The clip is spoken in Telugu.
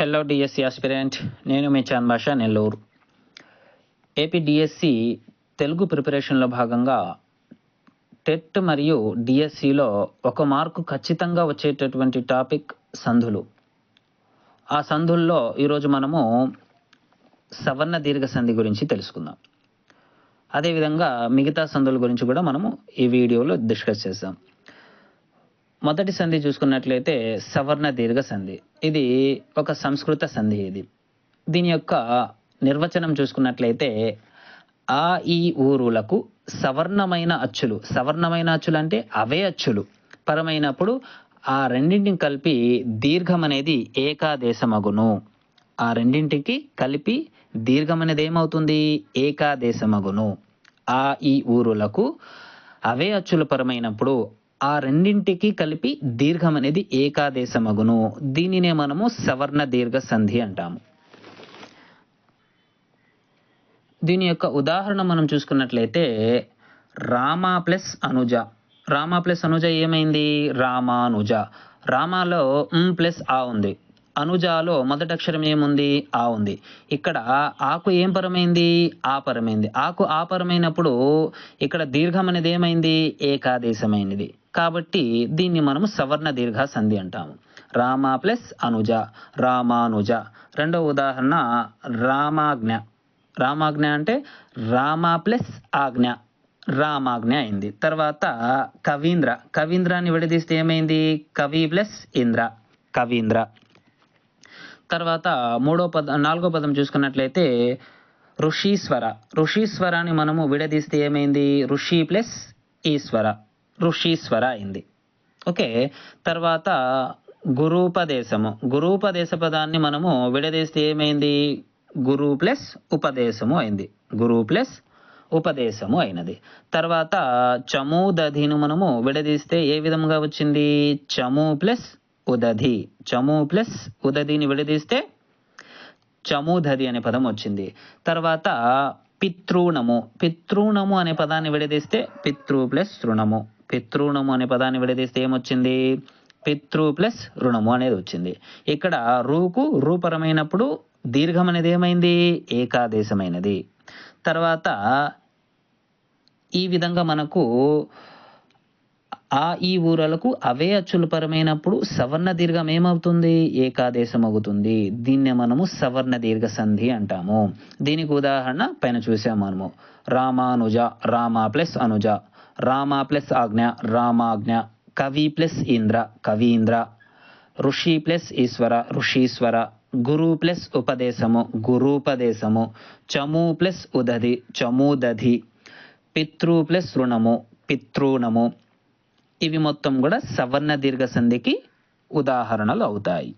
హలో డిఎస్సి ఆస్పిరెంట్ నేను మీ చాంద్ భాష నెల్లూరు. ఏపీ డిఎస్సి తెలుగు ప్రిపరేషన్లో భాగంగా టెట్ మరియు డిఎస్సిలో ఒక మార్కు ఖచ్చితంగా వచ్చేటటువంటి టాపిక్ సంధులు. ఆ సంధుల్లో ఈరోజు మనము సవర్ణ దీర్ఘ సంధి గురించి తెలుసుకుందాం. అదేవిధంగా మిగతా సంధుల గురించి కూడా మనము ఈ వీడియోలో డిస్కస్ చేద్దాం మొదటి సంధి చూసుకున్నట్లయితే సవర్ణ దీర్ఘ సంధి. ఇది ఒక సంస్కృత సంధి ఇది. దీని యొక్క నిర్వచనం చూసుకున్నట్లయితే ఆ ఈ ఊరులకు సవర్ణమైన అచ్చులు. సవర్ణమైన అచ్చులు అంటే అవే అచ్చులు. పరమైనప్పుడు ఆ రెండింటిని కలిపి దీర్ఘం అనేది ఏకాదేశమగును. ఆ రెండింటికి కలిపి దీర్ఘం అనేది ఏమవుతుంది? ఏకాదేశమగును. ఆ ఈ ఊరులకు అవే అచ్చులు పరమైనప్పుడు ఆ రెండింటికి కలిపి దీర్ఘం అనేది ఏకాదేశమగును. దీనినే మనము సవర్ణ దీర్ఘ సంధి అంటాము. దీని యొక్క ఉదాహరణ మనం చూసుకున్నట్లయితే రామా ప్లస్ అనుజ. రామా ప్లస్ అనుజ ఏమైంది? రామానుజ. రామాలో ప్లస్ ఆ ఉంది. అనుజాలో మొదటి అక్షరం ఏముంది? ఆ ఉంది. ఇక్కడ ఆకు ఏం పరమైంది? ఆ పరమైంది. ఆకు ఆ పరమైనప్పుడు ఇక్కడ దీర్ఘం అనేది ఏమైంది? ఏకాదేశమైనది. కాబట్టి దీన్ని మనము సవర్ణ దీర్ఘ సంధి అంటాము. రామ ప్లస్ అనుజ రామానుజ. రెండవ ఉదాహరణ రామాజ్ఞ. రామాజ్ఞ అంటే రామ ప్లస్ ఆజ్ఞ. రామాజ్ఞ అయింది. తర్వాత కవీంద్ర. కవీంద్రాన్ని విడదీస్తే ఏమైంది? కవి ప్లస్ ఇంద్ర. కవీంద్ర. తర్వాత మూడో పదం నాలుగో పదం చూసుకున్నట్లయితే ఋషీశ్వర. ఋషీశ్వరాన్ని మనము విడదీస్తే ఏమైంది? ఋషి ప్లస్ ఈశ్వర. ఋషీశ్వర అయింది. ఓకే తర్వాత గురూపదేశము. గురూపదేశ పదాన్ని మనము విడదీస్తే ఏమైంది? గురు ప్లస్ ఉపదేశము అయింది. గురు ప్లస్ ఉపదేశము అయినది. తర్వాత చముదధిని మనము విడదీస్తే ఏ విధంగా వచ్చింది? చము ప్లస్ ఉదధి. చము ప్లస్ ఉదధిని విడదీస్తే చమూదధి అనే పదం వచ్చింది. తర్వాత పితృణము. పితృణము అనే పదాన్ని విడదీస్తే పితృ ప్లస్ తృణము. పితృణము అనే పదాన్ని విడదీస్తే ఏమొచ్చింది? పితృ ప్లస్ రుణము అనేది వచ్చింది. ఇక్కడ రూకు రూపరమైనప్పుడు దీర్ఘం అనేది ఏమైంది? ఏకాదేశమైనది. తర్వాత ఈ విధంగా మనకు ఆ ఈ ఊరలకు అవే అచ్చులు పరమైనప్పుడు సవర్ణ దీర్ఘం ఏమవుతుంది? ఏకాదేశం అవుతుంది దీన్నే మనము సవర్ణ దీర్ఘ సంధి అంటాము. దీనికి ఉదాహరణ పైన చూసాము మనము. రామానుజ రామ ప్లస్ అనుజ. రామ ప్లస్ ఆజ్ఞ రామాజ్ఞ. కవి ప్లస్ ఇంద్ర కవీంద్ర ఋషి ప్లస్ ఈశ్వర ఋషీశ్వర. గురు ప్లస్ ఉపదేశము గురూపదేశము. చము ప్లస్ ఉదధి చమూదధి పితృ ప్లస్ రుణము పితృణము ఇవి మొత్తం కూడా సవర్ణ దీర్ఘ సంధికి ఉదాహరణలు అవుతాయి.